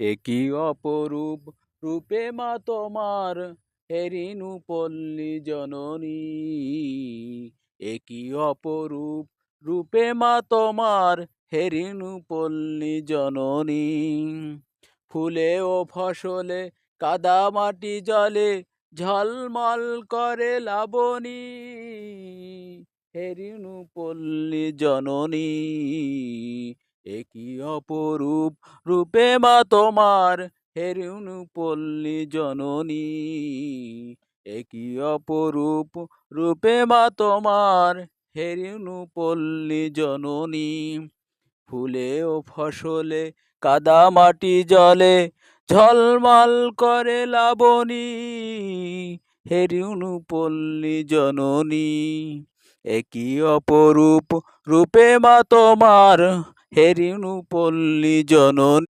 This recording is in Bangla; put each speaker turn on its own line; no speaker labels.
একই অপরূপ রূপে মা তোমার হেরিনু পল্লী জননী। একই অপরূপ রূপে মা তোমার হেরিনু পল্লী জননী। ফুলে ও ফসলে কাদা মাটি জলে ঝলমল করে লাবণী। হেরিনু পল্লী জননী। একই অপরূপ রূপে মা তোমার হেরিনু পল্লী জননী। একই অপরূপ রূপে মা তোমার হেরিনু পল্লী জননী। ফুলে ও ফসলে কাদা মাটি জলে ঝলমল করে লাবণী। হেরিনু পল্লী জননী। একই অপরূপ রূপে মা তোমার হেরিনু পল্লী জননী